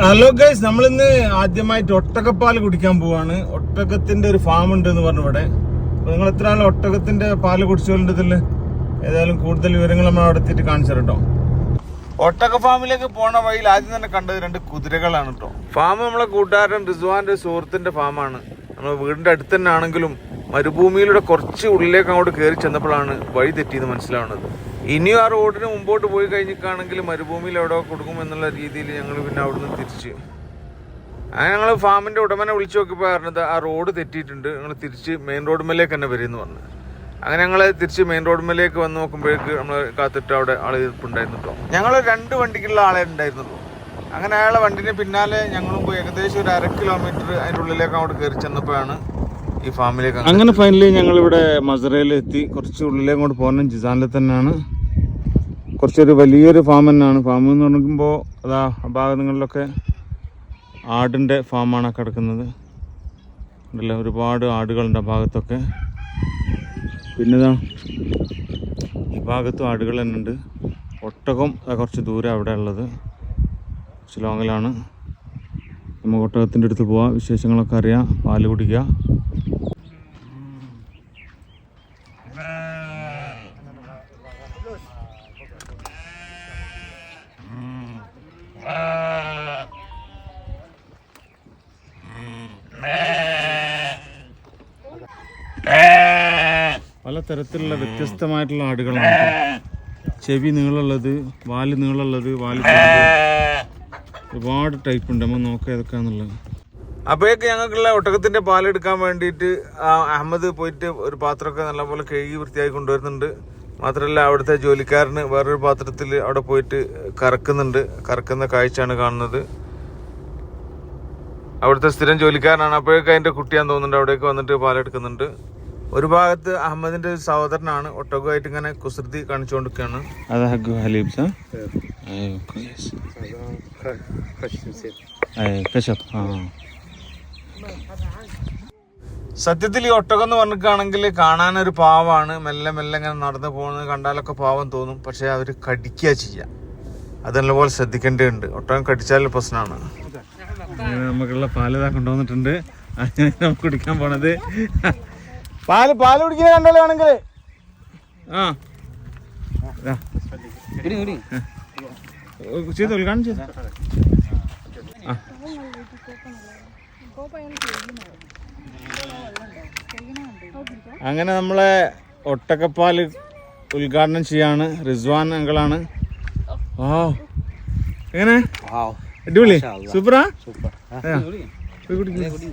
Hello guys നമ്മളിന്ന് ആദ്യമായിട്ട് ഒട്ടകപ്പാൽ കുടിക്കാൻ പോവാണ്. ഒട്ടകത്തിന്റെ ഒരു ഫാം ഉണ്ട് എന്ന് പറഞ്ഞു ഇവിടെ. നിങ്ങൾ എത്ര ആളും ഒട്ടകത്തിന്റെ പാൽ കുടിച്ചോണ്ട് ഇതിൽ ഏതായാലും കൂടുതൽ വിവരങ്ങൾ നമ്മൾ അവിടെ എത്തിയിട്ട് കാണിച്ചു കേട്ടോ. ഒട്ടക ഫാമിലേക്ക് പോണ വഴിയിൽ ആദ്യം തന്നെ കണ്ടത് രണ്ട് കുതിരകളാണ് കേട്ടോ. ഫാം നമ്മളെ കൂട്ടുകാരൻ റിസ്വാന്റെ സുഹൃത്തിന്റെ ഫാമാണ് നമ്മുടെ വീടിന്റെ അടുത്ത് തന്നെ ആണെങ്കിലും മരുഭൂമിയിലൂടെ കുറച്ച് ഉള്ളിലേക്ക് അങ്ങോട്ട് കയറി ചെന്നപ്പോഴാണ് വഴി തെറ്റിയെന്ന് മനസ്സിലാവുന്നത്. ഇനിയും ആ റോഡിന് മുമ്പോട്ട് പോയി കഴിഞ്ഞിട്ടാണെങ്കിൽ മരുഭൂമിയിൽ എവിടെ കൊടുക്കും എന്നുള്ള രീതിയിൽ ഞങ്ങൾ പിന്നെ അവിടുന്ന് തിരിച്ച്. അങ്ങനെ ഞങ്ങൾ ഫാമിന്റെ ഉടമനെ വിളിച്ചു നോക്കിയപ്പോൾ പറഞ്ഞത് ആ റോഡ് തെറ്റിയിട്ടുണ്ട്. ഞങ്ങൾ തിരിച്ച് മെയിൻ റോഡ് മേലേക്ക് തന്നെ വരുമെന്ന് പറഞ്ഞു. അങ്ങനെ ഞങ്ങൾ തിരിച്ച് മെയിൻ റോഡ് മേലേക്ക് വന്ന് നോക്കുമ്പോഴേക്ക് നമ്മൾ കാത്തിട്ട് അവിടെ ആൾ ഇരിപ്പുണ്ടായിരുന്നു കേട്ടോ. ഞങ്ങൾ രണ്ട് വണ്ടിക്കുള്ള ആളെ ഉണ്ടായിരുന്നുള്ളൂ. അങ്ങനെ അയാളെ വണ്ടിന് പിന്നാലെ ഞങ്ങളും പോയി ഏകദേശം ഒരു അര കിലോമീറ്റർ അതിന്റെ ഉള്ളിലേക്ക് അങ്ങോട്ട് കയറി ചെന്നപ്പോഴാണ് ഈ ഫാമിലേക്ക് അങ്ങനെ ഫൈനലി ഞങ്ങൾ ഇവിടെ മസറയിൽ എത്തി കുറച്ച് ഉള്ളിലേക്ക് അങ്ങോട്ട് ജിസാനിലെ ജിസാനിൽ തന്നെയാണ്. കുറച്ചൊരു വലിയൊരു ഫാം തന്നെയാണ്. ഫാം എന്ന് പറയുമ്പോൾ അതാ ആ ഭാഗങ്ങളിലൊക്കെ ആടിന്റെ ഫാമാണ് കിടക്കുന്നത്. ഉണ്ടല്ലോ? ഒരുപാട് ആടുകളുണ്ട് ആ ഭാഗത്തൊക്കെ. പിന്നെ ഇതാ ഈ ഭാഗത്തും ആടുകൾ തന്നെ ഉണ്ട്. ഒട്ടകം കുറച്ച് ദൂരം അവിടെ ഉള്ളത്. കുറച്ച് ലോങ്ങിലാണ്. നമുക്ക് ഒട്ടകത്തിന്റെ അടുത്ത് പോവാം. വിശേഷങ്ങളൊക്കെ അറിയാം. പാൽ കുടിക്കുക പല തരത്തിലുള്ള വ്യത്യസ്തമായിട്ടുള്ള ആടുകളാണ് ചെവി നീളമുള്ളത് വാൽ നീളമുള്ളത് വാൽ. ഒരുപാട് ടൈപ്പ് ഉണ്ട്. നമ്മൾ നോക്കാം ഏതൊക്കെയാന്നുള്ളത് അപ്പോഴേക്ക് ഞങ്ങൾക്കുള്ള ഒട്ടകത്തിന്റെ പാലെടുക്കാൻ വേണ്ടിയിട്ട് അഹമ്മദ് പോയിട്ട് ഒരു പാത്രമൊക്കെ നല്ലപോലെ കഴുകി വൃത്തിയായി കൊണ്ടുവരുന്നുണ്ട്. മാത്രമല്ല അവിടുത്തെ ജോലിക്കാരന് വേറൊരു പാത്രത്തിൽ അവിടെ പോയിട്ട് കറക്കുന്നുണ്ട്. കറക്കുന്ന കാഴ്ചയാണ് കാണുന്നത്. അവിടുത്തെ സ്ഥിരം ജോലിക്കാരനാണ്. അപ്പോഴേക്ക് അതിന്റെ കുട്ടിയാന്ന് തോന്നുന്നുണ്ട്. അവിടേക്ക് വന്നിട്ട് പാലെടുക്കുന്നുണ്ട്. ഒരു ഭാഗത്ത് അഹമ്മദിന്റെ ഒരു സഹോദരനാണ്. ഒട്ടകമായിട്ട് ഇങ്ങനെ കുസൃതി കാണിച്ചുകൊണ്ടിരിക്കുകയാണ്. അത് ഹഗ് ഹലീബ് സാർ കശപ്പ് ആ. സത്യത്തിൽ ഈ ഒട്ടകം എന്ന് പറഞ്ഞിട്ടാണെങ്കിൽ ഒരു പാവാണ്. മെല്ലെ മെല്ലെ ഇങ്ങനെ നടന്നു പോകുന്നത് കണ്ടാലൊക്കെ പാവം തോന്നും. പക്ഷെ അവർ കടിക്കുക ചെയ്യുക അത് നല്ലപോലെ ശ്രദ്ധിക്കേണ്ടതുണ്ട്. ഒട്ടകം കടിച്ചാൽ പ്രശ്നമാണ്. നമുക്കുള്ള പാലതാ ഇതാ കൊണ്ടുവന്നിട്ടുണ്ട്. അങ്ങനെ നമുക്ക് കുടിക്കാൻ പോണത്. പാൽ പാൽ കുടിക്കുന്ന കണ്ടല്ലോ വേണമെങ്കിൽ ആ. ചെയ്തോ ചെയ്തോ. ആ. അങ്ങനെ നമ്മളെ ഒട്ടക്കപ്പാൽ ഉദ്ഘാടനം ചെയ്യാണ്. റിസ്വാൻ അങ്കളാണ്. ഓ എങ്ങനെ? അടിപൊളി. സൂപ്പറാ? സൂപ്പർ. കുടിക്ക്.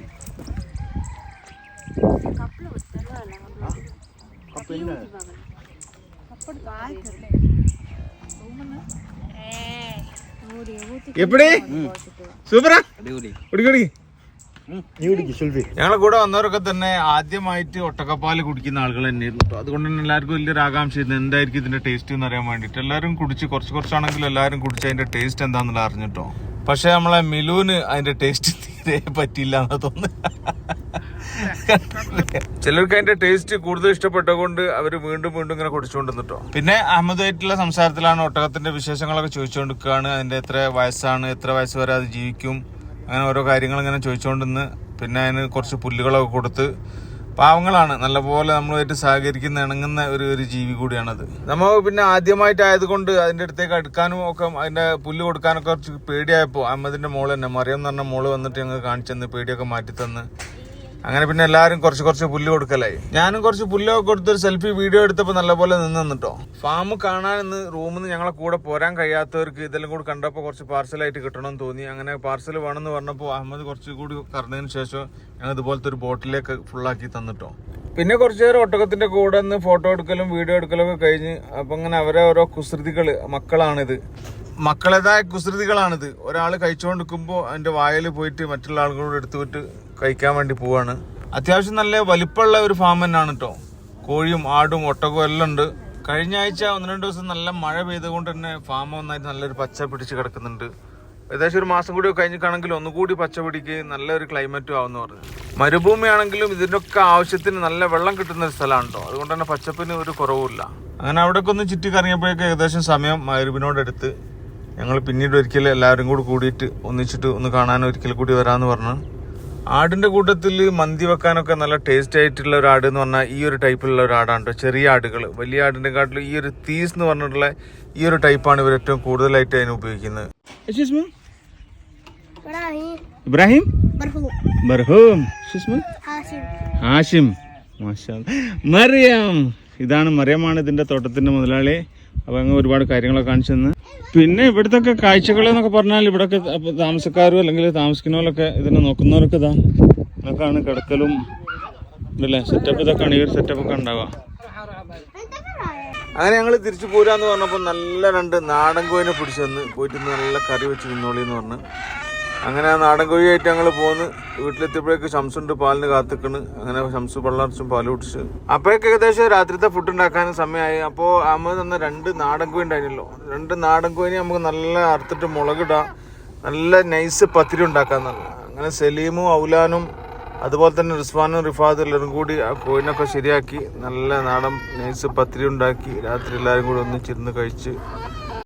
സൂപ്പറാ? ഞങ്ങളെ കൂടെ വന്നവരൊക്കെ തന്നെ ആദ്യമായിട്ട് ഒട്ടക്കപ്പാൽ കുടിക്കുന്ന ആളുകൾ തന്നെയായിരുന്നു. കേട്ടോ അതുകൊണ്ട് തന്നെ എല്ലാവർക്കും വലിയൊരു ആകാംക്ഷ എന്തായിരിക്കും ഇതിന്റെ ടേസ്റ്റ് എന്ന് അറിയാൻ വേണ്ടിട്ട് എല്ലാവരും കുടിച്ച് കുറച്ച് കുറച്ചാണെങ്കിലും എല്ലാവരും കുടിച്ച് അതിന്റെ ടേസ്റ്റ് എന്താണെന്നുള്ള അറിഞ്ഞിട്ടോ. പക്ഷെ നമ്മളെ മിലുവിന് അതിന്റെ ടേസ്റ്റ് തീരെ പറ്റിയില്ല എന്നാ തോന്നുന്നു. ചിലർക്ക് അതിന്റെ ടേസ്റ്റ് കൂടുതൽ ഇഷ്ടപ്പെട്ടതുകൊണ്ട് അവർ വീണ്ടും വീണ്ടും ഇങ്ങനെ കുടിച്ചുകൊണ്ടിരുന്നിട്ടോ. പിന്നെ അഹമ്മദായിട്ടുള്ള സംസാരത്തിലാണ് ഒട്ടകത്തിന്റെ വിശേഷങ്ങളൊക്കെ ചോദിച്ചുകൊണ്ടിരിക്കുകയാണ്. അതിന്റെ എത്ര വയസ്സാണ് എത്ര വയസ്സ് വരെ അത് ജീവിക്കും? അങ്ങനെ ഓരോ കാര്യങ്ങൾ ഇങ്ങനെ ചോദിച്ചുകൊണ്ടിന്ന് പിന്നെ അതിന് കുറച്ച് പുല്ലുകളൊക്കെ കൊടുത്ത് പാവങ്ങളാണ്. നല്ലപോലെ നമ്മളുമായിട്ട് സഹകരിക്കുന്ന ഇണങ്ങുന്ന ഒരു ഒരു ജീവി കൂടിയാണത്. നമ്മൾ പിന്നെ ആദ്യമായിട്ടായത് കൊണ്ട് അതിന്റെ അടുത്തേക്ക് അടുക്കാനും ഒക്കെ അതിന്റെ പുല്ല് കൊടുക്കാനൊക്കെ കുറച്ച് പേടിയായപ്പോൾ അമ്മതിന്റെ മോൾ തന്നെ മറിയം എന്ന് പറഞ്ഞ മോൾ വന്നിട്ട് ഞങ്ങൾ കാണിച്ചെന്ന് പേടിയൊക്കെ മാറ്റി തന്ന് അങ്ങനെ പിന്നെ എല്ലാവരും കുറച്ച് കുറച്ച് പുല്ല് കൊടുക്കലായി. ഞാനും കുറച്ച് പുല്ലൊക്കെ കൊടുത്തൊരു സെൽഫി വീഡിയോ എടുത്തപ്പോൾ നല്ലപോലെ നിന്ന് നിന്നിട്ടോ. ഫാം കാണാൻ ഇന്ന് റൂമിൽ നിന്ന് ഞങ്ങളെ കൂടെ പോരാൻ കഴിയാത്തവർക്ക് ഇതെല്ലാം കൂടി കണ്ടപ്പോൾ കുറച്ച് പാർസലായിട്ട് കിട്ടണമെന്ന് തോന്നി. അങ്ങനെ പാർസൽ വേണമെന്ന് പറഞ്ഞപ്പോൾ അഹമ്മദ് കുറച്ച് കൂടി കറന്നതിന് ശേഷം ഞങ്ങൾ ഇതുപോലത്തെ ഒരു ബോട്ടിലേക്ക് ഫുള്ളാക്കി തന്നിട്ടോ. പിന്നെ കുറച്ച് നേരം ഒട്ടകത്തിന്റെ കൂടെ നിന്ന് ഫോട്ടോ എടുക്കലും വീഡിയോ എടുക്കലും ഒക്കെ കഴിഞ്ഞ് അപ്പം അങ്ങനെ അവരെ ഓരോ കുസൃതികൾ മക്കളാണിത്. മക്കളേതായ കുസൃതികളാണിത്. ഒരാൾ കഴിച്ചുകൊണ്ടിരിക്കുമ്പോൾ അതിന്റെ വായിൽ പോയിട്ട് മറ്റുള്ള ആളുകളോട് എടുത്തു വിട്ട് കഴിക്കാൻ വേണ്ടി പോവാണ്. അത്യാവശ്യം നല്ല വലിപ്പമുള്ള ഒരു ഫാം തന്നെയാണ് കേട്ടോ കോഴിയും ആടും ഒട്ടകവും എല്ലാം ഉണ്ട്. കഴിഞ്ഞ ആഴ്ച ഒന്ന് രണ്ട് ദിവസം നല്ല മഴ പെയ്തുകൊണ്ട് തന്നെ ഫാം ഒന്നായിട്ട് നല്ലൊരു പച്ച പിടിച്ച് കിടക്കുന്നുണ്ട്. ഏകദേശം ഒരു മാസം കൂടി കഴിഞ്ഞിട്ടാണെങ്കിൽ ഒന്നുകൂടി പച്ച പിടിക്ക് നല്ലൊരു ക്ലൈമറ്റും ആവുമെന്ന് പറഞ്ഞു. മരുഭൂമിയാണെങ്കിലും ഇതിനൊക്കെ ആവശ്യത്തിന് നല്ല വെള്ളം കിട്ടുന്ന ഒരു സ്ഥലമാണ് കേട്ടോ അതുകൊണ്ട് തന്നെ പച്ചപ്പിന് ഒരു കുറവുമില്ല. അങ്ങനെ അവിടെയൊക്കെ ഒന്ന് ചുറ്റി കറങ്ങിയപ്പോഴേക്ക് ഏകദേശം സമയം മരുവിനോടടുത്ത്. ഞങ്ങൾ പിന്നീട് ഒരിക്കൽ എല്ലാവരും കൂടി കൂടിയിട്ട് ഒന്നിച്ചിട്ട് ഒന്ന് കാണാൻ ഒരിക്കൽ കൂടി വരാമെന്ന് പറഞ്ഞു. ആടിന്റെ കൂട്ടത്തിൽ മന്തി വെക്കാനൊക്കെ നല്ല ടേസ്റ്റ് ആയിട്ടുള്ള ഒരു ആട് എന്ന് പറഞ്ഞാൽ ഈ ഒരു ടൈപ്പിലുള്ള ഒരു ആടാണ് കേട്ടോ ചെറിയ ആടുകൾ വലിയ ആടിന്റെ കാട്ടിൽ ഈ ഒരു തീസ് എന്ന് പറഞ്ഞിട്ടുള്ള ഈ ഒരു ടൈപ്പാണ് ഇവർ ഏറ്റവും കൂടുതലായിട്ട് അതിന് ഉപയോഗിക്കുന്നത്. ഇബ്രാഹിം. ഹാഷിം. മറിയം. ഇതാണ് മറിയമാണ് ഇതിന്റെ തോട്ടത്തിന്റെ മുതലാളി. അപ്പോൾ അങ്ങ് ഒരുപാട് കാര്യങ്ങളൊക്കെ കാണിച്ചു തന്നെ. പിന്നെ ഇവിടുത്തെ കാഴ്ചകൾ എന്നൊക്കെ പറഞ്ഞാൽ ഇവിടൊക്കെ താമസക്കാരും അല്ലെങ്കിൽ താമസിക്കുന്നവരൊക്കെ ഇതിനെ നോക്കുന്നവരൊക്കെ ഇതാ. ഇതൊക്കെയാണ് കിടക്കലും ഇതല്ലേ? സെറ്റപ്പ് ഇതൊക്കെയാണ് ഈ ഒരു സെറ്റപ്പ് ഒക്കെ ഉണ്ടാവുക അങ്ങനെ ഞങ്ങൾ തിരിച്ചു പോരാന്ന് പറഞ്ഞപ്പോൾ നല്ല രണ്ട് നാടൻ കോയിനെ പിടിച്ചു വന്ന് പോയിട്ട് നല്ല കറി വെച്ച് നിന്നോളി എന്ന് പറഞ്ഞ്. അങ്ങനെ ആ നാടൻ കോഴിയായിട്ട് ഞങ്ങൾ പോന്ന്. വീട്ടിലെത്തിയപ്പോഴേക്ക് ശംസുണ്ട് പാലിന് കാത്തിക്കണ്. അങ്ങനെ ശംസ് പള്ളർച്ചും പാൽ കുടിച്ച്. അപ്പോഴേക്ക് ഏകദേശം രാത്രിത്തെ ഫുഡ് ഉണ്ടാക്കാൻ സമയമായി അപ്പോൾ അമ്മ തന്ന രണ്ട് നാടൻ കോഴി ഉണ്ടായിരുന്നല്ലോ. രണ്ട് നാടൻ കോഴിനെ നമുക്ക് നല്ല അറുത്തിട്ട് മുളകിടാം. നല്ല നൈസ് പത്തിരി ഉണ്ടാക്കാന്നുള്ളത് അങ്ങനെ സലീമും ഔലാനും അതുപോലെ തന്നെ റിസ്വാനും റിഫാദും എല്ലാവരും കൂടി ആ കോഴിനൊക്കെ ശരിയാക്കി. നല്ല നാടൻ നൈസ് പത്തിരി ഉണ്ടാക്കി. രാത്രി എല്ലാവരും കൂടി ഒന്നിച്ചിരുന്ന് കഴിച്ച്